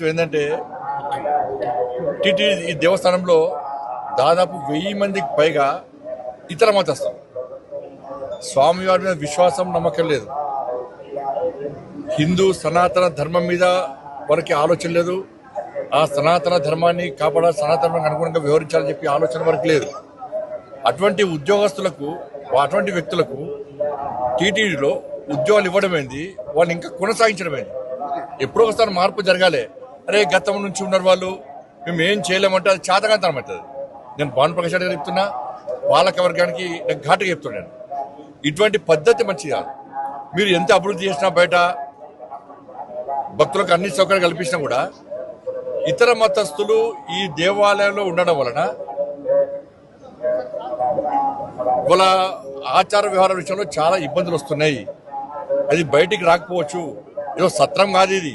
వాస్తవం ఏంటంటే టిటిడి ఈ దేవస్థానంలో దాదాపు వెయ్యి మందికి పైగా ఇతర మతస్థం స్వామివారి మీద విశ్వాసం నమ్మకం లేదు. హిందూ సనాతన ధర్మం మీద వారికి ఆలోచన లేదు. ఆ సనాతన ధర్మాన్ని కాపాడాలి సనాతనానికి అనుగుణంగా వివరించాలని చెప్పి ఆలోచన వరకు లేదు. అటువంటి ఉద్యోగస్తులకు అటువంటి వ్యక్తులకు టీటీడీలో ఉద్యోగాలు ఇవ్వడమైంది వాళ్ళు ఇంకా కొనసాగించడమైంది. ఎప్పుడో ఒకసారి మార్పు జరగాలి. అరే గతం నుంచి ఉన్నారు వాళ్ళు. మేము ఏం చేయలేమంటే అది చేతకాంతరం అవుతుంది. నేను భాను ప్రకాష్ రెడ్డి గారు చెప్తున్నా పాలక వర్గానికి నేను ఘాటుగా చెప్తున్నాను ఇటువంటి పద్ధతి మంచిది? కాదు మీరు ఎంత అభివృద్ధి చేసినా బయట భక్తులకు అన్ని సౌకర్యాలు కల్పించినా కూడా ఇతర మతస్థులు ఈ దేవాలయంలో ఉండడం వలన వాళ్ళ ఆచార వ్యవహార విషయంలో చాలా ఇబ్బందులు వస్తున్నాయి. అది బయటికి రాకపోవచ్చు. ఏదో సత్రం కాదు ఇది.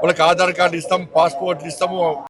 వాళ్ళకి ఆధార్ కార్డు ఇస్తాం పాస్పోర్ట్లు ఇస్తాము.